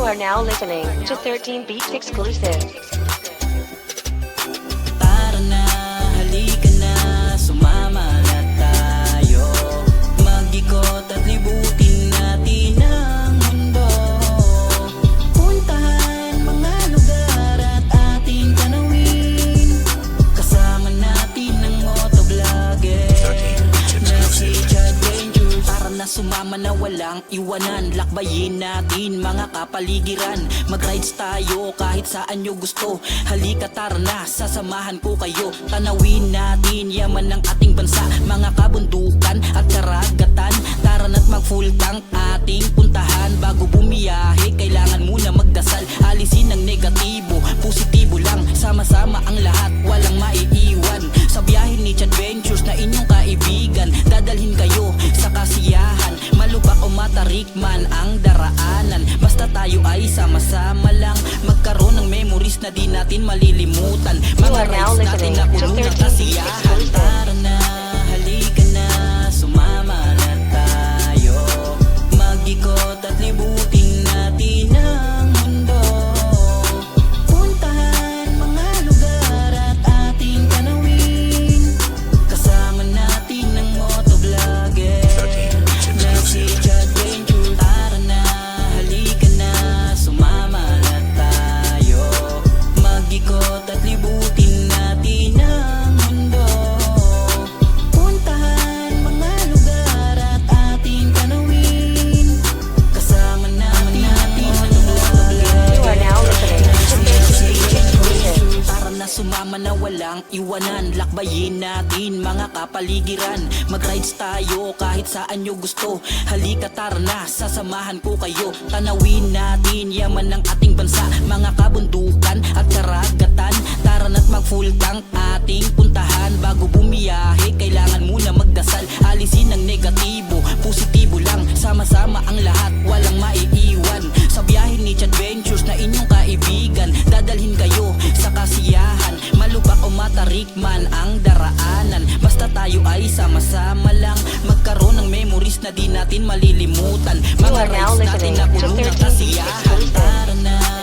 You are now listening to 13 Beats exclusive. Sumama na walang iwanan. Lakbayin natin mga kapaligiran. Mag-rides tayo kahit saan nyo gusto. Halika tara na, sasamahan ko kayo. Tanawin natin yaman ng ating bansa. Mga kabundukan man ang daraanan. Basta tayo ay sama-sama lang. Magkaroon ng memories na di natin malilimutan. Mga rides natin na puno ng 13 kasiyahan sumama na walang iwanan. Lakbayin natin mga kapaligiran. Mag-rides tayo kahit saan nyo gusto. Halika tara na, sasamahan ko kayo. Tanawin natin yaman ng ating bansa. Mga kabundukan at karagatan. Tara na't mag full tank ating puntahan. Bago bumiyahe, kailangan muna magdasal. Alisin ang negatibo, positibo lang. Sama-sama ang lahat, man ang daraanan Basta tayo ay sama-sama lang. Magkaroon ng memories na di natin malilimutan. Mga rides natin na puno ng 13 Beats kasiyahan. Tara na,